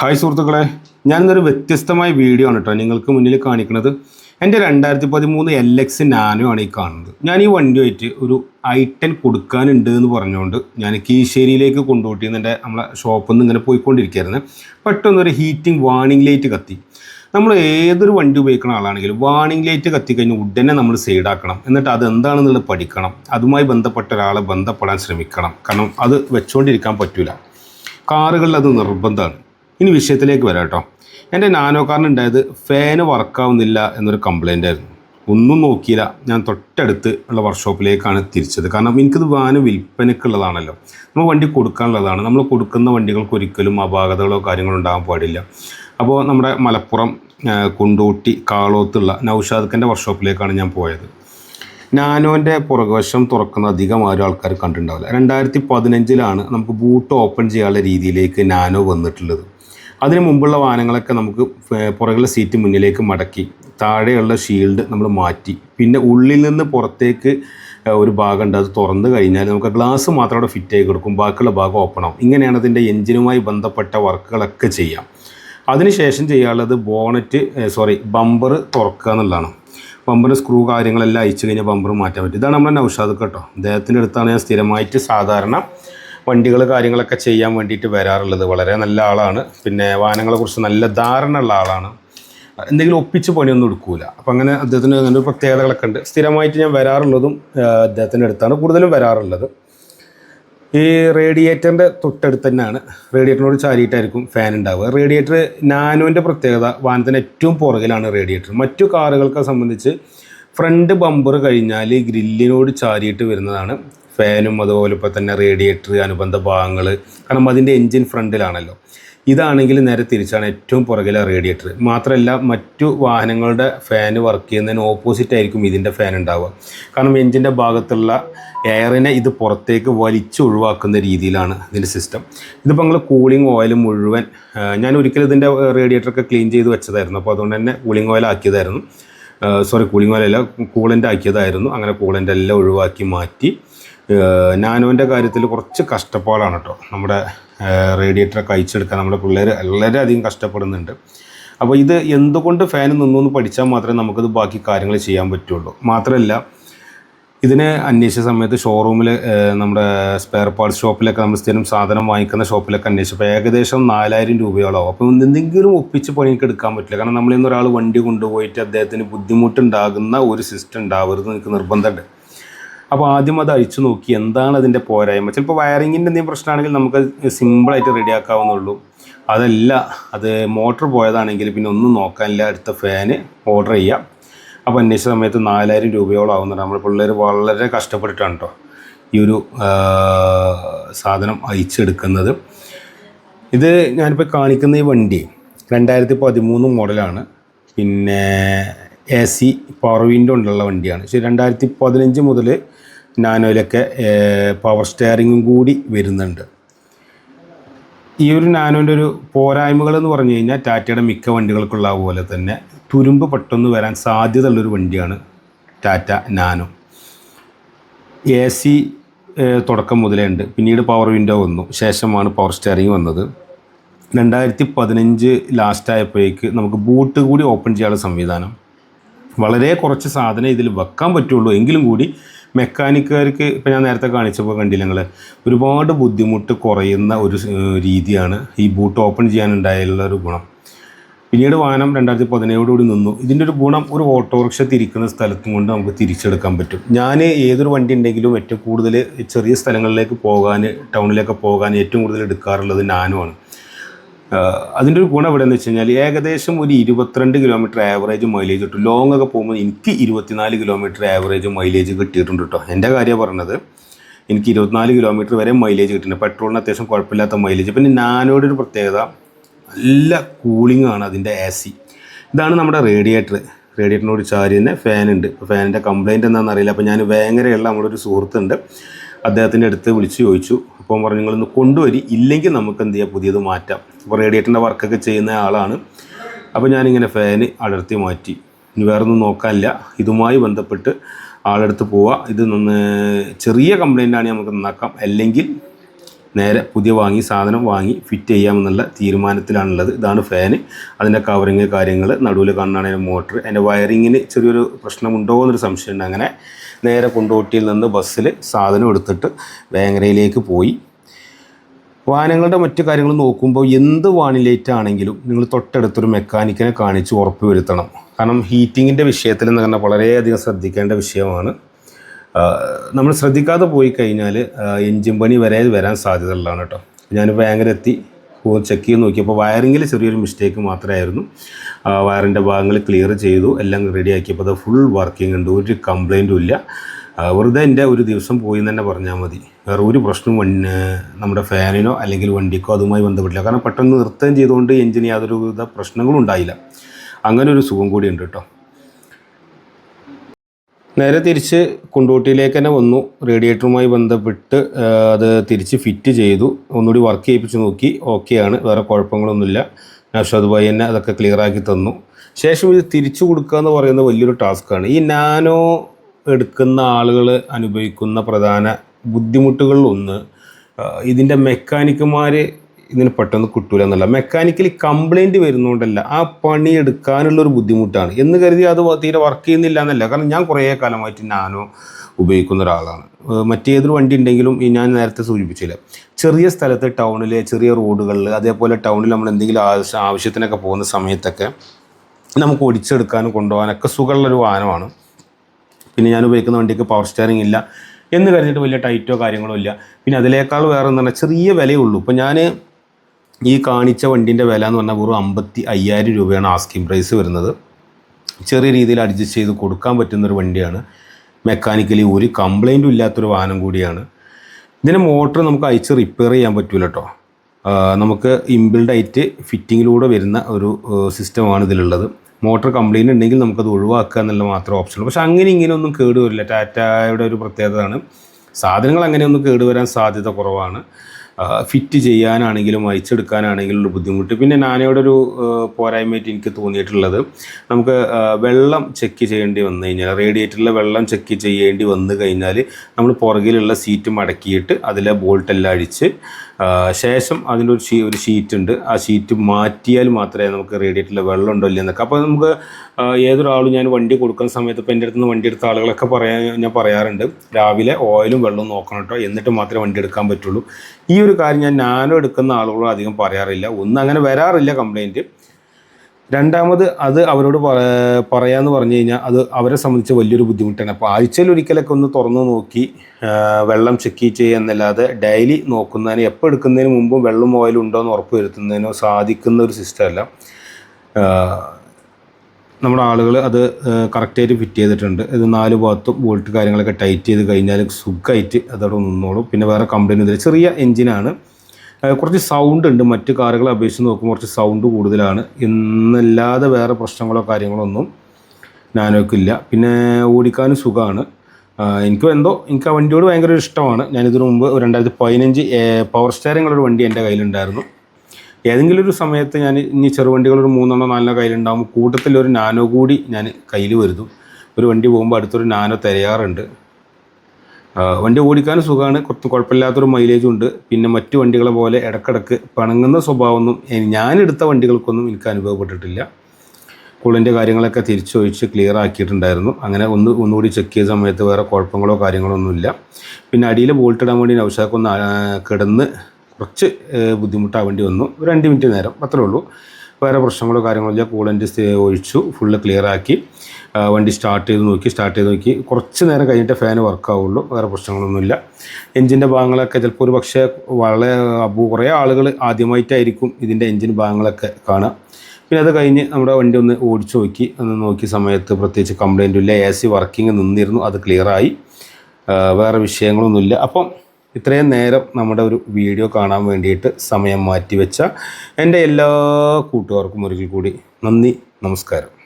Hi സുഹൃത്തുക്കളെ ഞാനിന്നൊരു വ്യത്യസ്തമായ video ആണ് കേട്ടോ നിങ്ങൾക്ക് മുന്നിൽ കാണിക്കുന്നത്. എന്റെ രണ്ടായിരത്തി പതിമൂന്ന് എൽ എക്സ് നാനോ ആണ് ഈ കാണുന്നത്. ഞാൻ ഈ വണ്ടിയായിട്ട് ഒരു ഐ ടെൻ കൊടുക്കാനുണ്ട് എന്ന് പറഞ്ഞുകൊണ്ട് ഞാൻ കീശ്ശേരിയിലേക്ക് കൊണ്ടുപോയി എന്റെ നമ്മളെ ഷോപ്പിൽ നിന്ന് ഇങ്ങനെ പോയിക്കൊണ്ടിരിക്കുകയായിരുന്നു. പെട്ടെന്ന് ഒരു ഹീറ്റിംഗ് വാണിംഗ് ലൈറ്റ് കത്തി. നമ്മൾ ഏതൊരു വണ്ടി ഉപയോഗിക്കുന്ന ആളാണെങ്കിലും വാണിംഗ് ലൈറ്റ് കത്തിക്കഴിഞ്ഞാൽ ഉടനെ നമ്മൾ സൈഡാക്കണം എന്നിട്ട് അത് എന്താണെന്നുള്ളത് പഠിക്കണം. അതുമായി ബന്ധപ്പെട്ട ഒരാളെ ബന്ധപ്പെടാൻ ശ്രമിക്കണം. കാരണം അത് വെച്ചുകൊണ്ടിരിക്കാൻ പറ്റില്ല കാറുകളിൽ അത് നിർബന്ധമാണ്. ഇനി വിഷയത്തിലേക്ക് വരാം കേട്ടോ. എന്റെ നാനോ കാറിന് ഉണ്ടായത് ഫാന് വർക്കാവുന്നില്ല എന്നൊരു കംപ്ലൈന്റ് ആയിരുന്നു. ഒന്നും നോക്കിയില്ല. ഞാൻ തൊട്ടടുത്ത് ഉള്ള വർക്ക്ഷോപ്പിലേക്കാണ് തിരിച്ചത്. കാരണം എനിക്കിത് വാന് വിൽപ്പനയ്ക്കുള്ളതാണല്ലോ നമ്മൾ വണ്ടി കൊടുക്കാനുള്ളതാണ്. നമ്മൾ കൊടുക്കുന്ന വണ്ടികൾക്ക് ഒരിക്കലും അപാകതകളോ കാര്യങ്ങളോ ഉണ്ടാകാൻ പാടില്ല. അപ്പോൾ നമ്മുടെ മലപ്പുറം കുണ്ടൂട്ടി കാളോത്തുള്ള നൗഷാദ്ക്കന്റെ വർക്ക്ഷോപ്പിലേക്കാണ് ഞാൻ പോയത്. നാനോന്റെ പുറകുവശം തുറക്കുന്ന അധികം ആരും ആൾക്കാർ കണ്ടിട്ടുണ്ടാവില്ല. രണ്ടായിരത്തി പതിനഞ്ചിലാണ് നമുക്ക് ബൂട്ട് ഓപ്പൺ ചെയ്യാനുള്ള രീതിയിലേക്ക് നാനോ വന്നിട്ടുള്ളത്. അതിന് മുമ്പുള്ള വാഹനങ്ങളൊക്കെ നമുക്ക് പുറകിലെ സീറ്റ് മുന്നിലേക്ക് മടക്കി താഴെയുള്ള ഷീൽഡ് നമ്മൾ മാറ്റി. പിന്നെ ഉള്ളിൽ നിന്ന് പുറത്തേക്ക് ഒരു ഭാഗം ഉണ്ട് അത് തുറന്നു കഴിഞ്ഞാൽ നമുക്ക് ഗ്ലാസ് മാത്രം അവിടെ ഫിറ്റ് ആയി കൊടുക്കും ബാക്കിയുള്ള ഭാഗം ഓപ്പൺ ആവും. ഇങ്ങനെയാണ് അതിന്റെ എഞ്ചിനുമായി ബന്ധപ്പെട്ട വർക്കുകളൊക്കെ ചെയ്യാം. അതിനുശേഷം ചെയ്യാനുള്ളത് ബോണറ്റ് സോറി ബമ്പർ തുറക്കുക എന്നുള്ളതാണ്. ബമ്പർ സ്ക്രൂ കാര്യങ്ങളെല്ലാം അയച്ചു കഴിഞ്ഞാൽ ബമ്പർ മാറ്റാൻ പറ്റും. ഇതാണ് നമ്മുടെ നൗഷാദ് കേട്ടോ. അദ്ദേഹത്തിന്റെ അടുത്താണ് ഞാൻ സ്ഥിരമായിട്ട് സാധാരണ വണ്ടികൾ കാര്യങ്ങളൊക്കെ ചെയ്യാൻ വേണ്ടിയിട്ട് വരാറുള്ളത്. വളരെ നല്ല ആളാണ്. പിന്നെ വാഹനങ്ങളെക്കുറിച്ച് നല്ല ധാരണ ഉള്ള ആളാണ്. എന്തെങ്കിലും ഒപ്പിച്ച് പണിയൊന്നും എടുക്കൂല. അപ്പം അങ്ങനെ അദ്ദേഹത്തിന് അങ്ങനെ പ്രത്യേകതകളൊക്കെ ഉണ്ട്. സ്ഥിരമായിട്ട് ഞാൻ വരാറുള്ളതും അദ്ദേഹത്തിന്റെ അടുത്താണ് കൂടുതലും വരാറുള്ളത്. ഈ റേഡിയേറ്ററിന്റെ തൊട്ടടുത്ത് തന്നെയാണ്. റേഡിയേറ്ററിനോട് ചാരിയിട്ടായിരിക്കും ഫാൻ ഉണ്ടാവുക. റേഡിയേറ്റർ നാനോന്റെ പ്രത്യേകത വാഹനത്തിന് ഏറ്റവും പുറകിലാണ് റേഡിയേറ്റർ. മറ്റു കാറുകൾക്ക് സംബന്ധിച്ച് ഫ്രണ്ട് ബമ്പർ കഴിഞ്ഞാൽ ഗ്രില്ലിനോട് ചാരിയിട്ട് വരുന്നതാണ്. ഫാനും അതുപോലെ ഇപ്പോൾ തന്നെ റേഡിയേറ്റർ അനുബന്ധ ഭാഗങ്ങൾ കാരണം അതിന്റെ എൻജിൻ ഫ്രണ്ടിലാണല്ലോ. ഇതാണെങ്കിൽ നേരെ തിരിച്ചാണ് ഏറ്റവും പുറകിലെ റേഡിയേറ്റർ. മാത്രമല്ല മറ്റു വാഹനങ്ങളുടെ ഫാന് വർക്ക് ചെയ്യുന്നതിന് ഓപ്പോസിറ്റ് ആയിരിക്കും ഇതിന്റെ ഫാൻ ഉണ്ടാവുക. കാരണം എൻജിന്റെ ഭാഗത്തുള്ള എയറിനെ ഇത് പുറത്തേക്ക് വലിച്ചു ഒഴിവാക്കുന്ന രീതിയിലാണ് ഇതിന്റെ സിസ്റ്റം ഇതിപ്പോൾ നിങ്ങൾ കൂളിംഗ് ഓയിൽ മുഴുവൻ ഞാൻ ഒരിക്കലും ഇതിന്റെ റേഡിയേറ്ററൊക്കെ ക്ലീൻ ചെയ്ത് വെച്ചതായിരുന്നു. അപ്പോൾ അതുകൊണ്ട് തന്നെ കൂളിംഗ് ഓയിൽ ആക്കിയതായിരുന്നു. സോറി കൂളിംഗ് ഓയിലല്ല കൂളന്റ് ആക്കിയതായിരുന്നു. അങ്ങനെ കൂളന്റ് എല്ലാം ഒഴിവാക്കി മാറ്റി. നാനോന്റെ കാര്യത്തിൽ കുറച്ച് കഷ്ടപ്പാടാണ് കേട്ടോ. നമ്മുടെ റേഡിയേറ്ററൊക്കെ അയച്ചെടുക്കാൻ നമ്മുടെ പിള്ളേർ വളരെയധികം കഷ്ടപ്പെടുന്നുണ്ട്. അപ്പോൾ ഇത് എന്തുകൊണ്ട് ഫാൻ നിന്നു എന്ന് പഠിച്ചാൽ മാത്രമേ നമുക്കത് ബാക്കി കാര്യങ്ങൾ ചെയ്യാൻ പറ്റുള്ളൂ. മാത്രമല്ല ഇതിനെ അന്വേഷിച്ച സമയത്ത് ഷോറൂമിൽ നമ്മുടെ സ്പെയർ പാർട്സ് ഷോപ്പിലൊക്കെ നമ്മൾ സ്ഥിരം സാധനം വാങ്ങിക്കുന്ന ഷോപ്പിലൊക്കെ അന്വേഷിച്ചപ്പോൾ ഏകദേശം നാലായിരം രൂപയോളോ അപ്പോൾ എന്തെങ്കിലും ഒപ്പിച്ച് പണി എനിക്ക് എടുക്കാൻ പറ്റില്ല. കാരണം നമ്മളിൽ നിന്ന് ഒരാൾ വണ്ടി കൊണ്ടുപോയിട്ട് അദ്ദേഹത്തിന് ബുദ്ധിമുട്ടുണ്ടാകുന്ന ഒരു സിസ്റ്റം ഉണ്ടാവരുത് എനിക്ക് നിർബന്ധമുണ്ട്. അപ്പോൾ ആദ്യം അത് അഴിച്ചു നോക്കി എന്താണ് അതിന്റെ പോരായ്മ. ചിലപ്പോൾ വയറിങ്ങിന്റെ എന്തെങ്കിലും പ്രശ്നമാണെങ്കിൽ നമുക്ക് സിമ്പിളായിട്ട് റെഡിയാക്കാവുന്നുള്ളൂ അതല്ല അത് മോട്ടർ പോയതാണെങ്കിൽ പിന്നെ ഒന്നും നോക്കാനില്ല. അടുത്ത ഫാന് ഓർഡർ ചെയ്യാം. അപ്പോൾ അന്വേഷിച്ച സമയത്ത് നാലായിരം രൂപയോളം ആവുന്നുണ്ട്. നമ്മുടെ പിള്ളേർ വളരെ കഷ്ടപ്പെട്ടിട്ടാണ് കേട്ടോ ഈ ഒരു സാധനം അയച്ചെടുക്കുന്നത് ഇത് ഞാനിപ്പോൾ കാണിക്കുന്ന ഈ വണ്ടി രണ്ടായിരത്തി പതിമൂന്ന് മോഡലാണ്. പിന്നെ എ സി പവർ വിൻഡോ ഉള്ള വണ്ടിയാണ്. പക്ഷേ രണ്ടായിരത്തി പതിനഞ്ച് മുതൽ നാനോയിലൊക്കെ പവർ സ്റ്റിയറിങ്ങും കൂടി വരുന്നുണ്ട്. ഈ ഒരു നാനോന്റെ ഒരു പോരായ്മകൾ എന്ന് പറഞ്ഞു കഴിഞ്ഞാൽ ടാറ്റയുടെ മിക്ക വണ്ടികൾക്കുള്ള പോലെ തന്നെ തുരുമ്പ് പെട്ടെന്ന് വരാൻ സാധ്യതയുള്ളൊരു വണ്ടിയാണ് ടാറ്റ നാനോ. എ സി തുടക്കം മുതലേ ഉണ്ട്. പിന്നീട് പവർ വിൻഡോ വന്നു. ശേഷമാണ് പവർ സ്റ്റിയറിംഗ് വന്നത്. രണ്ടായിരത്തി പതിനഞ്ച് ലാസ്റ്റ് ആയപ്പോഴേക്ക് നമുക്ക് ബൂട്ട് കൂടി ഓപ്പൺ ചെയ്യാനുള്ള സംവിധാനം. വളരെ കുറച്ച് സാധനം ഇതിൽ വെക്കാൻ പറ്റുള്ളൂ. എങ്കിലും കൂടി മെക്കാനിക്കുകാർക്ക് ഇപ്പം ഞാൻ നേരത്തെ കാണിച്ചപ്പോൾ കണ്ടില്ല നിങ്ങൾ ഒരുപാട് ബുദ്ധിമുട്ട് കുറയുന്ന ഒരു രീതിയാണ് ഈ ബൂട്ട് ഓപ്പൺ ചെയ്യാനുണ്ടായുള്ള ഒരു ഗുണം. പിന്നീട് വാഹനം രണ്ടായിരത്തി പതിനേഴോടുകൂടി നിന്നു. ഇതിന്റെ ഒരു ഗുണം ഒരു ഓട്ടോറിക്ഷ തിരിക്കുന്ന സ്ഥലത്തും കൊണ്ട് നമുക്ക് തിരിച്ചെടുക്കാൻ പറ്റും. ഞാൻ ഏതൊരു വണ്ടി ഉണ്ടെങ്കിലും ഏറ്റവും കൂടുതൽ ചെറിയ സ്ഥലങ്ങളിലേക്ക് പോകാൻ ടൗണിലേക്ക് പോകാൻ ഏറ്റവും കൂടുതൽ എടുക്കാറുള്ളത് നാനോ ആണ് ആഹ് അതിന്റെ ഒരു ഗുണം എവിടെയെന്ന് വെച്ച് കഴിഞ്ഞാൽ ഏകദേശം ഒരു ഇരുപത്തിരണ്ട് കിലോമീറ്റർ ആവറേജ് മൈലേജ് കിട്ടും ലോങ് ഒക്കെ പോകുമ്പോൾ എനിക്ക് ഇരുപത്തിനാല് കിലോമീറ്റർ ആവറേജ് മൈലേജ് കിട്ടിയിട്ടുണ്ട് കേട്ടോ എന്റെ കാര്യം പറഞ്ഞത് എനിക്ക് ഇരുപത്തിനാല് കിലോമീറ്റർ വരെ മൈലേജ് കിട്ടുന്നുണ്ട് പെട്രോളിന് അത്യാവശ്യം കുഴപ്പമില്ലാത്ത മൈലേജ് പിന്നെ നാനോയുടെ ഒരു പ്രത്യേകത നല്ല കൂളിംഗ് ആണ് അതിന്റെ എ സി ഇതാണ് നമ്മുടെ റേഡിയേറ്റർ റേഡിയേറ്ററിനോട് ചാരി തന്നെ ഫാൻ ഉണ്ട്. ഫാനിന്റെ കംപ്ലൈന്റ് എന്താണെന്ന് അറിയില്ല. അപ്പോൾ ഞാൻ വേങ്ങരയുള്ള നമ്മുടെ ഒരു സുഹൃത്തുണ്ട്. അദ്ദേഹത്തിന്റെ അടുത്ത് വിളിച്ച് ചോദിച്ചു. അപ്പം പറഞ്ഞു നിങ്ങളൊന്ന് കൊണ്ടുവരി. ഇല്ലെങ്കിൽ നമുക്ക് എന്ത് ചെയ്യാം? പുതിയത് മാറ്റാം. റേഡിയേറ്ററിന്റെ വർക്കൊക്കെ ചെയ്യുന്ന ആളാണ്. അപ്പോൾ ഞാനിങ്ങനെ ഫാന് അടർത്തി മാറ്റി. ഇനി വേറെ ഒന്നും നോക്കാനില്ല. ഇതുമായി ബന്ധപ്പെട്ട് ആളെടുത്ത് പോവുക ഇത് നന്ന് ചെറിയ കംപ്ലൈന്റ് നമുക്ക് നന്നാക്കാം. അല്ലെങ്കിൽ നേരെ പുതിയ വാങ്ങി സാധനം വാങ്ങി ഫിറ്റ് ചെയ്യാമെന്നുള്ള തീരുമാനത്തിലാണുള്ളത്. ഇതാണ് ഫാന് അതിന്റെ കവറിങ് കാര്യങ്ങൾ നടുവിൽ കാണുന്നതാണ് മോട്ടർ അതിന്റെ വയറിങ്ങിന് ചെറിയൊരു പ്രശ്നമുണ്ടോ എന്നൊരു സംശയമുണ്ട്. അങ്ങനെ നേരെ കൊണ്ടോട്ടിയിൽ നിന്ന് ബസ്സിൽ സാധനം എടുത്തിട്ട് വേങ്ങരയിലേക്ക് പോയി. വാഹനങ്ങളുടെ മറ്റു കാര്യങ്ങൾ നോക്കുമ്പോൾ എന്ത് വാണിലേറ്റ് ആണെങ്കിലും നിങ്ങൾ തൊട്ടടുത്തൊരു മെക്കാനിക്കിനെ കാണിച്ച് ഉറപ്പ് വരുത്തണം. കാരണം ഹീറ്റിങ്ങിന്റെ വിഷയത്തിൽ എന്ന് പറഞ്ഞാൽ വളരെയധികം ശ്രദ്ധിക്കേണ്ട വിഷയമാണ്. നമ്മൾ ശ്രദ്ധിക്കാതെ പോയി കഴിഞ്ഞാൽ എൻജിൻ പണി വരെ വരാൻ സാധ്യതയുള്ളതാണ് കേട്ടോ. ഞാൻ ഭയങ്കര എത്തി ചെക്ക് ചെയ്ത് നോക്കിയപ്പോൾ വയറിങ്ങിൽ ചെറിയൊരു മിസ്റ്റേക്ക് മാത്രമായിരുന്നു. വയറിന്റെ ഭാഗങ്ങൾ ക്ലിയർ ചെയ്തു എല്ലാം റെഡിയാക്കിയപ്പോൾ അത് ഫുൾ വർക്കിംഗ് ഉണ്ട് ഒരു കംപ്ലൈന്റും ഇല്ല. വെറുതെ എന്റെ ഒരു ദിവസം പോയി എന്ന് തന്നെ പറഞ്ഞാൽ മതി. വേറെ ഒരു പ്രശ്നവും നമ്മുടെ ഫാനിനോ അല്ലെങ്കിൽ വണ്ടിക്കോ അതുമായി ബന്ധപ്പെട്ടില്ല. കാരണം പെട്ടെന്ന് നിർത്തുകയും ചെയ്തുകൊണ്ട് എഞ്ചിന് യാതൊരു വിധ പ്രശ്നങ്ങളും ഉണ്ടായില്ല. അങ്ങനെ ഒരു സുഖം കൂടി ഉണ്ട് കേട്ടോ. നേരെ തിരിച്ച് കുണ്ടോട്ടിയിലേക്ക് തന്നെ വന്നു. റേഡിയേറ്ററുമായി ബന്ധപ്പെട്ട് അത് തിരിച്ച് ഫിറ്റ് ചെയ്തു. ഒന്നുകൂടി വർക്ക് ചെയ്യിപ്പിച്ച് നോക്കി. ഓക്കെയാണ് വേറെ കുഴപ്പങ്ങളൊന്നുമില്ല. നഷാദ് ഭായി തന്നെ അതൊക്കെ ക്ലിയറാക്കി തന്നു. ശേഷം ഇത് തിരിച്ചു കൊടുക്കുക എന്ന് പറയുന്നത് വലിയൊരു ടാസ്ക്കാണ്. ഈ നാനോ എടുക്കുന്ന ആളുകൾ അനുഭവിക്കുന്ന പ്രധാന ബുദ്ധിമുട്ടുകളിൽ ഒന്ന് ഇതിന്റെ മെക്കാനിക്കുമാർ ഇതിന് പെട്ടെന്ന് കിട്ടൂല എന്നല്ല. മെക്കാനിക്കലി കംപ്ലൈന്റ് വരുന്നതുകൊണ്ടല്ല ആ പണി എടുക്കാനുള്ള ഒരു ബുദ്ധിമുട്ടാണ്. എന്ന് കരുതി അത് തീരെ വർക്ക് ചെയ്യുന്നില്ല എന്നല്ല. കാരണം ഞാൻ കുറേ കാലമായിട്ട് നാനോ ഉപയോഗിക്കുന്ന ഒരാളാണ്. മറ്റേതൊരു വണ്ടി ഉണ്ടെങ്കിലും ഞാൻ നേരത്തെ സൂചിപ്പിച്ചില്ല ചെറിയ സ്ഥലത്ത് ടൗണിൽ ചെറിയ റോഡുകളിൽ അതേപോലെ ടൗണിൽ നമ്മൾ എന്തെങ്കിലും ആവശ്യ ആവശ്യത്തിനൊക്കെ പോകുന്ന സമയത്തൊക്കെ നമുക്ക് ഒടിച്ചെടുക്കാനും കൊണ്ടുപോകാനൊക്കെ സുഖമുള്ളൊരു വാഹനമാണ്. പിന്നെ ഞാൻ ഉപയോഗിക്കുന്ന വണ്ടിക്ക് പവർ സ്റ്റിയറിംഗ് ഇല്ല എന്ന് കരുതിയിട്ട് വലിയ ടൈറ്റോ കാര്യങ്ങളോ ഇല്ല. പിന്നെ അതിലേക്കാൾ വേറെ എന്ന് പറഞ്ഞാൽ ചെറിയ വിലയുള്ളൂ. ഇപ്പോൾ ഞാൻ ഈ കാണിച്ച വണ്ടീന്റെ വില എന്ന് പറഞ്ഞാൽ വെറും അമ്പത്തി അയ്യായിരം രൂപയാണ് ആസ്കിംഗ് പ്രൈസ് വരുന്നത്. ചെറിയ രീതിയിൽ അഡ്ജസ്റ്റ് ചെയ്ത് കൊടുക്കാൻ പറ്റുന്നൊരു വണ്ടിയാണ്. മെക്കാനിക്കലി ഒരു കംപ്ലൈന്റും ഇല്ലാത്തൊരു വാഹനം കൂടിയാണ്. ഇതിന്റെ മോട്ടർ നമുക്ക് അയച്ച് റിപ്പയർ ചെയ്യാൻ പറ്റൂല കേട്ടോ നമുക്ക് ഇൻബിൽഡ് ആയിട്ട് ഫിറ്റിങ്ങിലൂടെ വരുന്ന ഒരു സിസ്റ്റമാണ് ഇതിലുള്ളത്. മോട്ടർ കംപ്ലൈന്റ് ഉണ്ടെങ്കിൽ നമുക്കത് ഒഴിവാക്കുക എന്നുള്ള മാത്രം ഓപ്ഷൻ പക്ഷേ അങ്ങനെ ഇങ്ങനെ ഒന്നും കേടുവരില്ല ടാറ്റയുടെ ഒരു പ്രത്യേകതയാണ്. സാധനങ്ങൾ അങ്ങനെയൊന്നും കേടുവരാൻ സാധ്യത കുറവാണ്. ഫിറ്റ് ചെയ്യാനാണെങ്കിലും അയച്ചെടുക്കാനാണെങ്കിലും ഒരു ബുദ്ധിമുട്ട്. പിന്നെ നാനയുടെ ഒരു പോരായ്മയായിട്ട് എനിക്ക് തോന്നിയിട്ടുള്ളത് നമുക്ക് വെള്ളം ചെക്ക് ചെയ്യേണ്ടി വന്നു കഴിഞ്ഞാൽ റേഡിയേറ്ററിലെ വെള്ളം ചെക്ക് ചെയ്യേണ്ടി വന്നു കഴിഞ്ഞാൽ നമ്മൾ പുറകിലുള്ള സീറ്റ് മടക്കിയിട്ട് അതിലെ ബോൾട്ടെല്ലാം അഴിച്ച് ശേഷം അതിന്റെ ഒരു ഷീ ഒരു ഷീറ്റ് ഉണ്ട് ആ ഷീറ്റ് മാറ്റിയാൽ മാത്രമേ നമുക്ക് റേഡിയേറ്ററിൽ വെള്ളം ഉണ്ടോ ഇല്ല എന്നൊക്കെ. അപ്പോൾ നമുക്ക് ഏതൊരാളും ഞാൻ വണ്ടി കൊടുക്കുന്ന സമയത്ത് ഇപ്പോൾ എന്റെ അടുത്ത് നിന്ന് വണ്ടി എടുത്ത ആളുകളൊക്കെ പറയാൻ ഞാൻ പറയാറുണ്ട്. രാവിലെ ഓയിലും വെള്ളവും നോക്കണം കേട്ടോ. എന്നിട്ട് മാത്രമേ വണ്ടി എടുക്കാൻ പറ്റുള്ളൂ. ഈ ഒരു കാര്യം ഞാൻ നാനോ എടുക്കുന്ന ആളുകളോട് അധികം പറയാറില്ല. ഒന്ന് അങ്ങനെ വരാറില്ല കംപ്ലൈന്റ്. രണ്ടാമത് അത് അവരോട് പറ- പറയാന്ന് പറഞ്ഞു കഴിഞ്ഞാൽ അത് അവരെ സംബന്ധിച്ച് വലിയൊരു ബുദ്ധിമുട്ടാണ്. അപ്പോൾ ആഴ്ചയിൽ ഒരിക്കലൊക്കെ ഒന്ന് തുറന്നു നോക്കി വെള്ളം ചെക്ക് ചെയ്യുക എന്നല്ലാതെ ഡെയിലി നോക്കുന്നതിന് എപ്പോൾ എടുക്കുന്നതിന് മുമ്പും വെള്ളം ഓയിലും ഉണ്ടോ എന്ന് ഉറപ്പ് വരുത്തുന്നതിനോ സാധിക്കുന്ന ഒരു സിസ്റ്റമല്ല നമ്മുടെ ആളുകൾ അത് കറക്റ്റായിട്ട് ഫിറ്റ് ചെയ്തിട്ടുണ്ട്. ഇത് നാല് ഭാഗത്തും ബോൾട്ട് കാര്യങ്ങളൊക്കെ ടൈറ്റ് ചെയ്ത് കഴിഞ്ഞാൽ സുഖമായിട്ട് അതവിടെ നിന്നോളും. പിന്നെ വേറെ കംപ്ലൈന്റ് ചെറിയ എഞ്ചിനാണ് കുറച്ച് സൗണ്ട് ഉണ്ട്. മറ്റ് കാറുകളെ അപേക്ഷിച്ച് നോക്കുമ്പോൾ കുറച്ച് സൗണ്ട് കൂടുതലാണ്. എന്നല്ലാതെ വേറെ പ്രശ്നങ്ങളോ കാര്യങ്ങളോ ഒന്നും നാനോക്കില്ല. പിന്നെ ഓടിക്കാനും സുഖമാണ്. എനിക്ക് എന്തോ എനിക്ക് ആ വണ്ടിയോട് ഭയങ്കര ഇഷ്ടമാണ്. ഞാനിതിനു മുമ്പ് രണ്ടായിരത്തി പതിനഞ്ച് പവർ സ്റ്റാറിങ്ങുള്ളൊരു വണ്ടി എന്റെ കയ്യിലുണ്ടായിരുന്നു. ഏതെങ്കിലും ഒരു സമയത്ത് ഞാൻ ഇനി ചെറുവണ്ടികൾ ഒരു മൂന്നെണ്ണോ നാലെണ്ണോ കയ്യിലുണ്ടാകുമ്പോൾ കൂട്ടത്തിൽ ഒരു നാനോ കൂടി ഞാൻ കയ്യിൽ വരുന്നു ഒരു വണ്ടി പോകുമ്പോൾ അടുത്തൊരു നാനോ തിരയാറുണ്ട്. വണ്ടി ഓടിക്കാനും സുഖമാണ് കുറച്ച് കുഴപ്പമില്ലാത്തൊരു മൈലേജും ഉണ്ട്. പിന്നെ മറ്റു വണ്ടികളെ പോലെ ഇടക്കിടക്ക് പണങ്ങുന്ന സ്വഭാവമൊന്നും എടുത്ത വണ്ടികൾക്കൊന്നും എനിക്ക് അനുഭവപ്പെട്ടിട്ടില്ല. കൂളിന്റെ കാര്യങ്ങളൊക്കെ തിരിച്ചൊഴിച്ച് ക്ലിയർ ആക്കിയിട്ടുണ്ടായിരുന്നു. അങ്ങനെ ഒന്ന് ഒന്നുകൂടി ചെക്ക് ചെയ്ത സമയത്ത് വേറെ കുഴപ്പങ്ങളോ കാര്യങ്ങളോ ഒന്നുമില്ല പിന്നെ അടിയിൽ ബോൾട്ട് ഇടാൻ വേണ്ടി നൗഷാക്കൊന്ന് കിടന്ന് കുറച്ച് ബുദ്ധിമുട്ടാവേണ്ടി വന്നു. ഒരു രണ്ട് മിനിറ്റ് നേരം. അത്രേ ഉള്ളൂ. വേറെ പ്രശ്നങ്ങളോ കാര്യങ്ങളോ ഇല്ല. കൂളന്റ് ഒഴിച്ചു ഫുള്ള് ക്ലിയർ ആക്കി. വണ്ടി സ്റ്റാർട്ട് ചെയ്ത് നോക്കി സ്റ്റാർട്ട് ചെയ്ത് നോക്കി. കുറച്ച് നേരം കഴിഞ്ഞിട്ട് ഫാൻ വർക്ക് ആവുള്ളൂ. വേറെ പ്രശ്നങ്ങളൊന്നുമില്ല എഞ്ചിന്റെ ഭാഗങ്ങളൊക്കെ ചിലപ്പോൾ ഒരു പക്ഷേ വളരെ അപൂ കുറേ ആളുകൾ ആദ്യമായിട്ടായിരിക്കും ഇതിന്റെ എഞ്ചിൻ ഭാഗങ്ങളൊക്കെ കാണുക പിന്നെ അത് കഴിഞ്ഞ് നമ്മുടെ വണ്ടി ഒന്ന് ഓടിച്ചു നോക്കി. ഒന്ന് നോക്കിയ സമയത്ത് പ്രത്യേകിച്ച് കംപ്ലൈന്റും ഇല്ല. എ സി വർക്കിംഗ് നിന്നിരുന്നു. അത് ക്ലിയറായി വേറെ വിഷയങ്ങളൊന്നുമില്ല. അപ്പം ഇത്രയും നേരം നമ്മുടെ ഒരു വീഡിയോ കാണാൻ വേണ്ടിയിട്ട് സമയം മാറ്റിവെച്ച എന്റെ എല്ലാ കൂട്ടുകാർക്കും ഒരിക്കൽ കൂടി നന്ദി നമസ്കാരം.